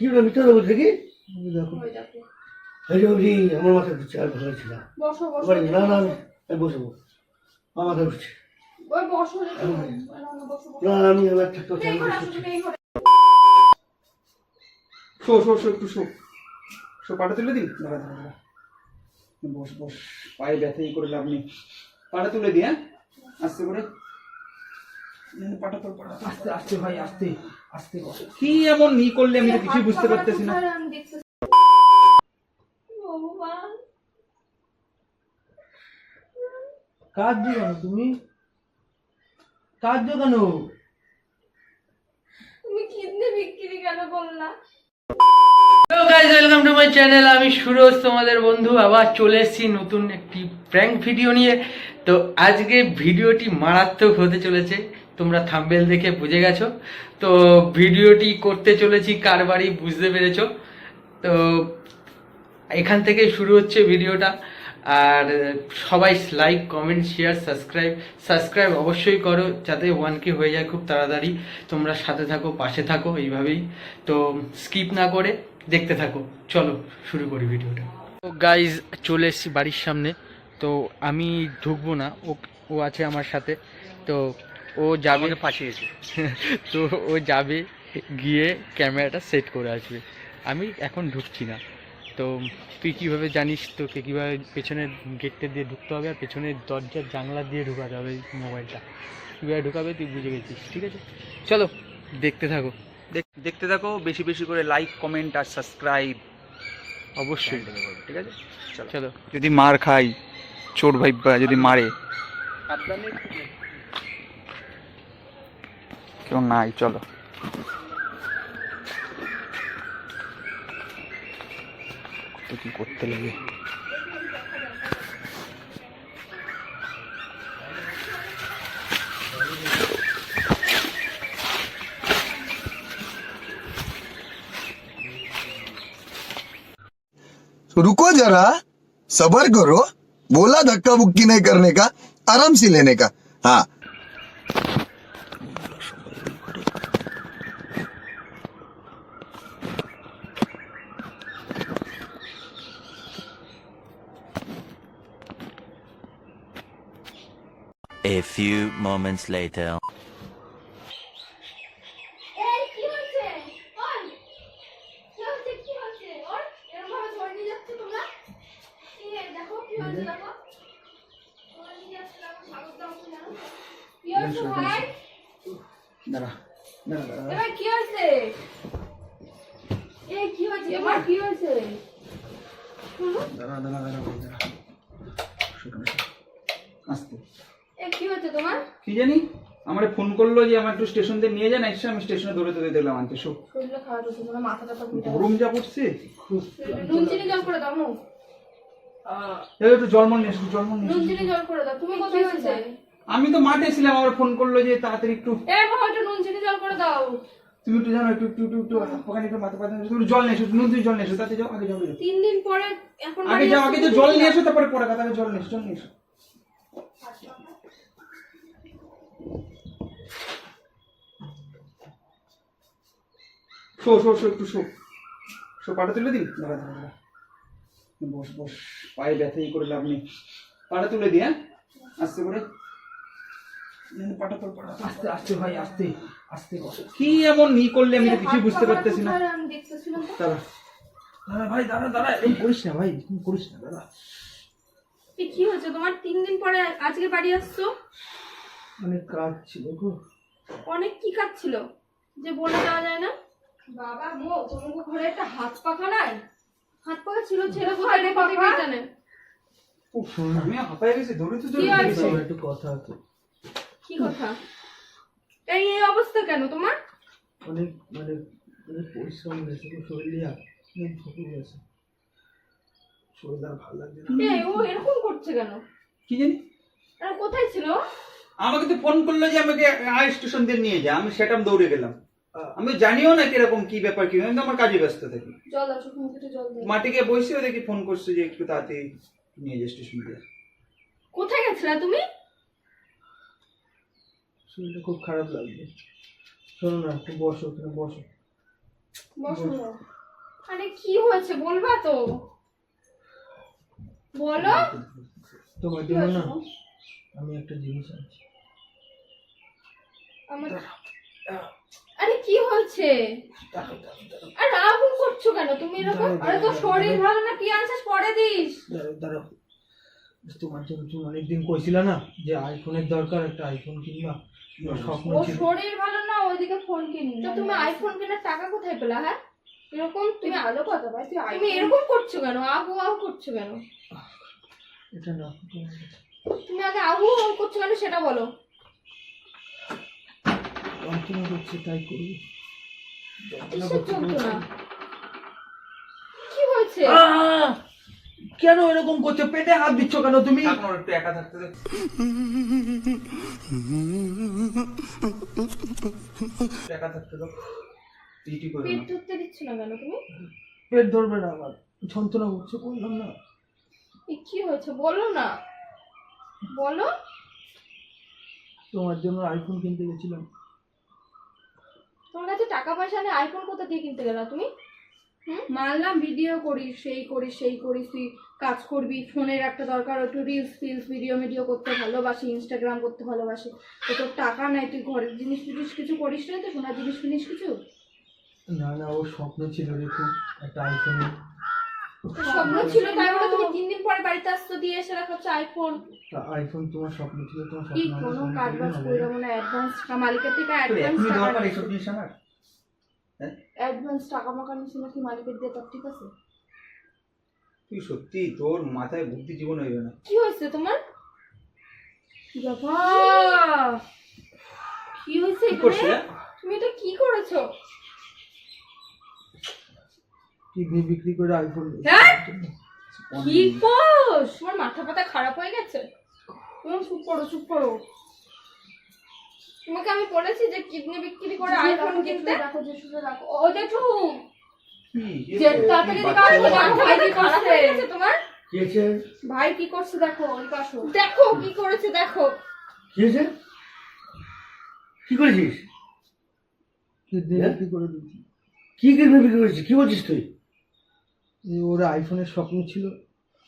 কি মিথ্যা দেবো দেখি। এই দেখো। এই যে আমার মাথায় ঘুরছে আর ভালো ছিল না। বসো বসো। না না আমি বসবো আমার মাথায় ঘুরছে ওই বসো রেখে দাও। না, আমি থাকতে ঘরে। শো শো শো একটু শো। শো পাটা তুলে দিই দাঁড়া দাঁড়া দাঁড়া। বস বস। পায়ে ব্যথা ই করে লাভ নেই। পাটা তুলে দিই হ্যাঁ? আস্তে করে। আস্তে আস্তে ভাই আস্তে আস্তে কি এমন ই করলে আমি বুঝতে পারতেছি না। কোথায় আমি দেখতেছি। ভগবান, কাঁদছো কেন তুমি? কাঁদছো কেন? তুমি কিডনি বিক্রি কেন করলা? ওয়েলকাম টু মাই চ্যানেল আমি সুরজ তোমাদের বন্ধু। আবার চলে এসেছি নতুন একটি প্র্যাঙ্ক ভিডিও নিয়ে। তো আজকে ভিডিওটি মারাত্মক হতে চলেছে। তোমরা থাম্বেল দেখে বুঝে গেছো। তো ভিডিওটি করতে চলেছি কার বাড়ি বুঝতে পেরেছ। তো এখান থেকে শুরু হচ্ছে ভিডিওটা। আর সবাই like comment share subscribe subscribe অবশ্যই করো, যাতে ওয়ান কে হয়ে যায় খুব তাড়াতাড়ি। তোমরা সাথে থাকো, পাশে থাকো এইভাবেই। তো স্কিপ না করে দেখতে থাকো। চলো শুরু করি ভিডিওটা। তো গাইজ চলে এসেছি বাড়ির সামনে। তো আমি ঢুকবো না। ও ও আছে আমার সাথে। তো ও যাবে ফাঁসিয়েছে তো ও যাবে গিয়ে ক্যামেরাটা সেট করে আসবে। আমি এখন ঢুকছি না। তো তুই কীভাবে জানিস তোকে কীভাবে পেছনের গেটটা দিয়ে ঢুকতে হবে আর পেছনের দরজার জানলা দিয়ে ঢুকাতে হবে মোবাইলটা? কীভাবে ঢুকাবে তুই বুঝে গেছিস ঠিক আছে? চলো দেখতে থাকো। দেখ- দেখতে থাকো বেশি বেশি করে লাইক কমেন্ট আর সাবস্ক্রাইব অবশ্যই। ঠিক আছে? চলো। চলো। যদি মার খাই চোর ভাইবা যদি মারে। কেউ নাই চলো কত কি করতে লাগে रुको जरा सबर करो बोला धक्का बुक्की नहीं करने का आराम से लेने का हाँ কি হয়েছে, ভাই? দাঁড়া দাঁড়া দাঁড়া এ ভাই, কি হয়েছে? এই, কি হয়েছে? এবার কি হয়েছে? শুনো, দাঁড়া দাঁড়া দাঁড়া ভাই, দাঁড়া শোনো, শোনো। আস্তে এ, কি হয়েছে তোমার? কি জানি আমার ফোন করল যে আমার একটু স্টেশন দিয়ে নিয়ে যান এসে আমি স্টেশনে দৌড়ে দৌড়ে দিলাম আনতে যাচ্ছে। গরম যা পড়ছে নুন চিনি জল করে দাও। এই একটু জলমল নিয়ে নিয়ে নুন চিনি জল করে দাও। তুমি কোথায় হয়েছে? আমি তো মাঠে ছিলাম আবার ফোন করল যে তাড়াতাড়ি একটু এ, বাবা, একটু নুন চিনি জল করে দাও। তুমি একটু জানো একটু একটু একটু ওখানে একটু মাথা পাতা তুমি একটু জল নিয়ে এসো নুন দিয়ে জল নিয়ে এসো তাতে যাও আগে যাও তিন দিন পরে এখন আগে যাও আগে তো জল নিয়ে এসো তারপরে পরে কথা জল নিয়ে এসো জল নিয়ে এসো শো শো শো একটু শো। শো পাটা তুলে দিই দাঁড়া দাঁড়া বস বস পায়ে ব্যথা ই করে লাভ নেই। পাটা তুলে দিই হ্যাঁ? আস্তে করে। পাটা তোর পাটা আস্তে আস্তে ভাই আস্তে আস্তে কর কি এমন ই করলে আমি তো কিছুই বুঝতে পারতেছি না। আমি দেখতেছিলাম। তো। দাঁড়া। দাঁড়া ভাই দাঁড়া দাঁড়া এরকম করিস না ভাই এরকম করিস না দাঁড়া। কি হয়েছে? তোমার তিন দিন পরে আজকে বাড়ি আসছো? অনেক কাজ ছিল গো। অনেক কি কাজ ছিল যে বলে দেওয়া যায় না? বাবা মো তোমার ঘরে একটা হাত পাখা নাই? হাত পাখা ছিল ছেলে কোথায় রে পাখা? আমি হাঁপায় গেছি দৌড়ে তো। একটু কথা আছে। কি কথা? এই এই অবস্থা কেন তোমার? অনেক মানে অনেক পরিশ্রম হয়েছে গেছে শরীর আর ভালো লাগছে না। এই ও এরকম করছে কেন? কি জানি? আর কোথায় ছিল আমাকে তো ফোন করল যে আমাকে আই স্টেশন দিয়ে নিয়ে যা আমি সেটাম দৌড়ে গেলাম। আমি জানিও না কীরকম কি ব্যাপার কি আমি তো আমার কাজে ব্যস্ত থাকি। মাঠে গিয়ে বসেও দেখি ফোন করছে যে একটু তাড়াতাড়ি নিয়ে যা স্টেশন দিয়ে। কোথায় গেছিলা তুমি? শরীরটা খুব খারাপ লাগছে। শোনো না একটু বসো ওখানে বসো। বসো আরে কি হয়েছে বলবা তো। বলো। তোমার জন্য না। আমি একটা জিনিস আনছি। আমার আরে কি হয়েছে? আর রাহুল করছ কেন? তুমি এরকম আরে দাঁড়াও, শরীর ভালো না? কি আনছিস? পরে দিস। দাঁড়াও তোমার জন্য তুমি অনেকদিন কইছিলা না যে আইফোনের দরকার একটা আইফোন কিনবা। ও শরীর ভালো না ওইদিকে ফোন কিনবি তো তুমি আইফোন কেনার টাকা কোথায় পেলা হ্যাঁ? এরকম তুমি আলো কথা ভাই তুমি এরকম করছ কেন? আহু আহু করছ কেন? এটা না তুমি আগে আহু আহু করছ কেন সেটা বলো। যন্ত্রণা করছে তাই করবি কিসের যন্ত্রণা কি হয়েছে? কেন এরকম করছ? পেটে হাত দিচ্ছ কেন তুমি? একটু একা থাকতে। একা থাকতে দাও। পেট না ধরতে দিচ্ছ না কেন তুমি? পেট ধরবে না আমার। যন্ত্রণা করছে বললাম না। এ কি হয়েছে? বলো না। বলো। তোমার জন্য আইফোন কিনতে গেছিলাম। তোমার কাছে টাকা পয়সা নেই আইফোন কোথা দিয়ে কিনতে গেলা তুমি? মানলাম ভিডিও করিস সেই করিস সেই করিস তুই কাজ করবি। ফোনের একটা দরকার একটু রিলস ফিলস ভিডিও মিডিও করতে ভালোবাসি ইনস্টাগ্রাম করতে ভালোবাসি। তো তোর টাকা নাই তুই ঘরের জিনিস ফিনিস কিছু করিস না তো? সোনার জিনিস ফিনিস কিছু? না না ওর স্বপ্ন ছিল দেখুন একটা আইফোন স্বপ্ন ছিল তাই বলে তুমি তিন দিন পরে বাড়িতে আসতো দিয়ে এসে রাখাচ্ছ আইফোন আইফোন তোমার স্বপ্ন ছিল তোমার কি স্বপ্ন কোনো কাজ বাজ করে মনে অ্যাডভান্স মালিকের থেকে অ্যাডভান্স টাকা দরকার এইসব জিনিস আমার? অ্যাডভান্স টাকা মাকা নিছি নাকি মালিকের দিয়ে তার ঠিক আছে? তুই সত্যি তোর মাথায় বুদ্ধি জীবন হইবে না। কি হয়েছে তোমার? কি বাবা কি হয়েছে? তুমি এটা কি করেছ? কিডনি বিক্রি করে আইফোন হ্যাঁ? কি কোস তোমার মাথা পাতা খারাপ হয়ে গেছে? তুমি চুপ করো চুপ করো। তোমাকে আমি বলেছি যে কিডনি বিক্রি করে আইফোন কিনতে। দেখো যে শুধু দেখো। ও জেঠু! যে তাড়াতাড়ি? ভাই কি করছে। হয়ে গেছে তোমার? ভাই কি করছে দেখো ওই পাশো। দেখো কি করেছে দেখো। কি হয়েছে? কি করেছিস? কিডনি হ্যাঁ? বিক্রি করে দিয়েছি। কি কিনে বিক্রি করেছিস? কি বলছিস তুই? যে ওর আইফোনের স্বপ্ন ছিল।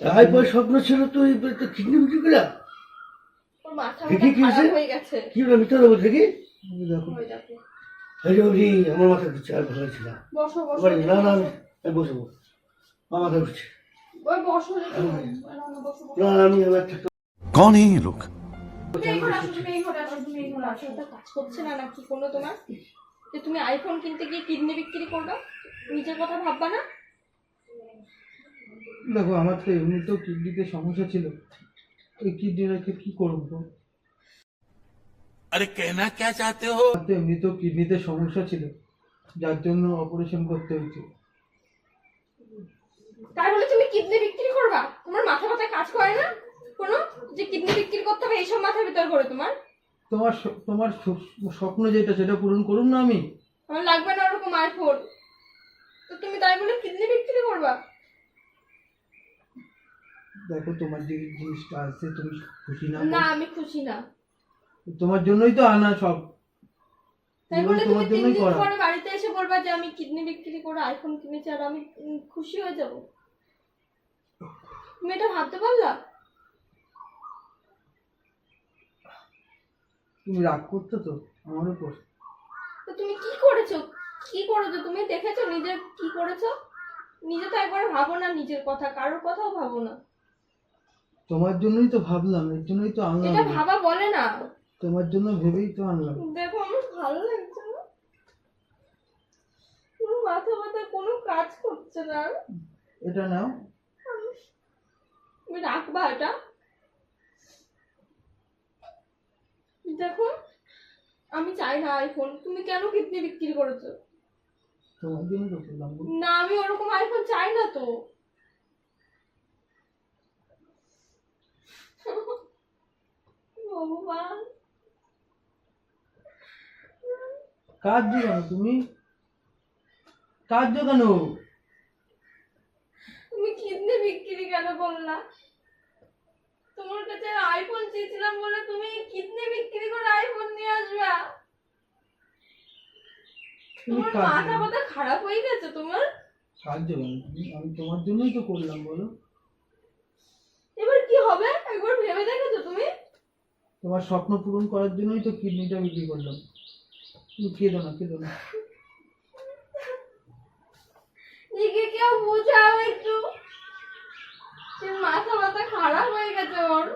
আইফোনের স্বপ্ন ছিল তো কিডনি বিক্রি করে দেখি কি হয়েছে? কি হলো মিথ্যা দেবো দেখি? দেখো। হরি আমার মাথা ঘুরছে আর ভালো লাগছে না। না না আমি আমার মাথা ঘুরছে। না লোক? তুমি আইফোন কিনতে গিয়ে কিডনি বিক্রি করবা নিজের কথা ভাববা না? দেখো আমার তো এমনিতেও কিডনিতে সমস্যা ছিল। এই কিডনি রেখে কি করব? আরে কেনা কে চাতে হো? এমনিতেও কিডনিতে সমস্যা ছিল। যার জন্য অপারেশন করতে হয়েছে। তাই বলে তুমি কিডনি বিক্রি করবা? তোমার মাথা মাথা কাজ করে না? কোনো? যে কিডনি বিক্রি করতে হবে এইসব মাথার ভিতর করে তোমার? তোমার তোমার স্বপ্ন যেটা সেটা পূরণ করুন না আমি। আমার লাগবে না ওরকম আইফোন তো তুমি তাই বলে কিডনি বিক্রি করবা? দেখো তোমার যে জিনিসটা আছে তুমি খুশি না? না আমি খুশি না। তোমার জন্যই তো আনা সব। তাই বলে তুমি তোমার তিন দিন পরে বাড়িতে এসে বলবা যে আমি কিডনি বিক্রি করে আইফোন কিনেছি আর আমি খুশি হয়ে যাব। তুমি এটা ভাবতে পারলা? তুমি রাগ করছ তো? আমার উপর তো তুমি কি করেছ? কি করেছ? তুমি দেখেছ নিজে কি করেছ? নিজে তো একবার ভাবো না নিজের কথা। কারোর কথাও ভাবো না। তোমার জন্যই তো ভাবলাম এর জন্যই তো আনলাম। এটা ভাবা বলে না। তোমার জন্য ভেবেই তো আনলাম। দেখো আমার ভালো লাগছে না। পুরো মাথা মাথা কোনো কাজ করছে না। এটা নাও। তুমি রাখবা এটা। দেখো আমি চাই না আইফোন তুমি কেন কিডনি বিক্রি করেছ? তোমার জন্য তো করলাম। না আমি ওরকম আইফোন চাই না তো। কাঁদছো কেন তুমি? কাঁদছো কেন? তুমি কিডনি বিক্রি কেন করলা? তোমার কাছে আইফোন চেয়েছিলাম বলে তুমি কিডনি বিক্রি করে আইফোন নিয়ে আসবা। তোমার মাথা মাথা খারাপ হয়ে গেছে তোমার? কেন? আমি তোমার জন্যই তো করলাম বলো। এবার কি হবে? একবার ভেবে তুমি তোমার স্বপ্ন পূরণ করার জন্যই তো কিডনিটা বিক্রি করলাম। তুমি কেঁদো না কেঁদো না। কেউ বোঝাও একটু। মাথা মাথা খারাপ হয়ে গেছে ওর।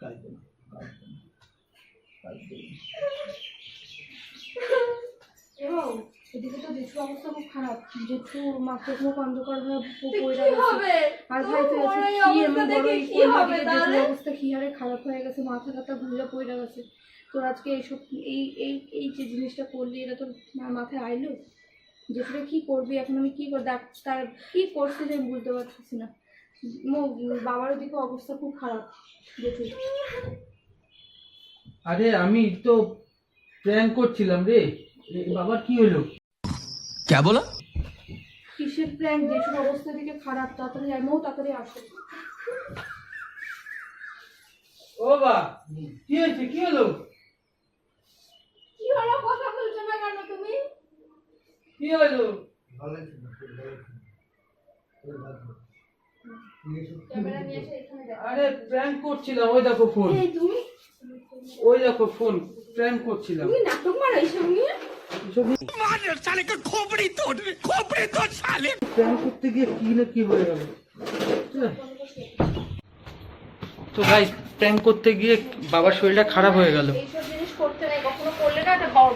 কাঁদো এদিকে তো জেঠুর অবস্থা খুব খারাপ। জেঠু মাথা মুখ অন্ধকার হয়ে হবে? আর ভাই তো তোমার আছে এই কি এমন অবস্থা বড় কি হবে তাহলে? অবস্থা কি হারে খারাপ হয়ে গেছে মাথা টাথা ঘুরে পড়ে গেছে তোর আজকে এইসব এই এই এই যে জিনিসটা করলি এটা তোর মাথায় আইলো? জেঠুরে কি করবি এখন আমি কি কর ডাক তার কি করছিস আমি বুঝতে পারতেছি না। মো- বাবার ওদিকে অবস্থা খুব খারাপ জেঠুর। আরে আমি তো প্ল্যান করছিলাম রে। বাবার কি হলো? কিসের প্ল্যান জেঠুর অবস্থা দিকে খারাপ তাড়াতাড়ি আমিও তাড়াতাড়ি আসো। ও বা কি হয়েছে? কি হলো? কি হলো? কথা বলছো না কেন তুমি? কি হলো? নিয়ে আরে প্র্যাঙ্ক করছিলাম ওই দেখো ফোন তুমি? ওই দেখো ফোন প্র্যাঙ্ক করছিলাম। তুমি নাটক মারো এইসব নিয়ে প্র্যাঙ্ক করতে গিয়ে কি না কি হয়ে গেল? তো ভাই প্র্যাঙ্ক করতে গিয়ে বাবার শরীরটা খারাপ হয়ে গেল।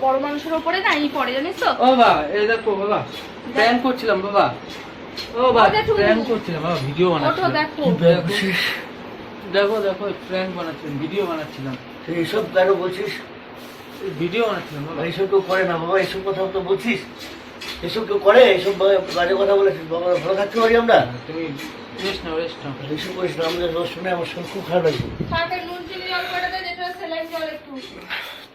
বড়- মানুষের উপরে না পড়ে জানিস তো? ও বাবা এই দেখো বাবা প্র্যাঙ্ক করছিলাম বাবা। ও বাবা প্র্যাঙ্ক করছিলাম বাবা ভিডিও বানাচ্ছিলাম। দেখো। দেখো দেখো প্র্যাঙ্ক বানাচ্ছিলাম ভিডিও বানাচ্ছিলাম। এইসব কেন বলছিস? ভিডিও এইসব কেউ করে না বাবা এইসব কথা তো বলছিস। এসব কেউ করে এইসব বাজে কথা বলেছিস। বাবা ভালো থাকতে পারি আমরা? তুমি এইসব করিস না আমাদের শুনে আমার শুনে খুব খারাপ লাগছে।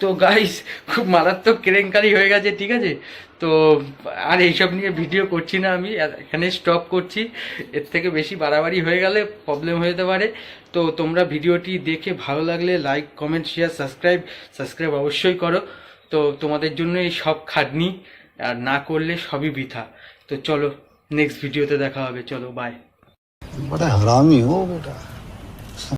তো গাইস খুব মারাত্মক কেলেঙ্কারি হয়ে গেছে, ঠিক আছে? তো আর এইসব নিয়ে ভিডিও করছি না আমি এখানে স্টপ করছি। এর থেকে বেশি বাড়াবাড়ি হয়ে গেলে প্রবলেম হয়ে যেতে পারে। তো তোমরা ভিডিওটি দেখে ভালো লাগলে like comment share subscribe subscribe অবশ্যই করো। তো তোমাদের জন্য এই সব খাটনি, আর না করলে সবই বৃথা। তো চলো নেক্সট ভিডিওতে দেখা হবে। চলো বাই বড় হারামি হো বেটা।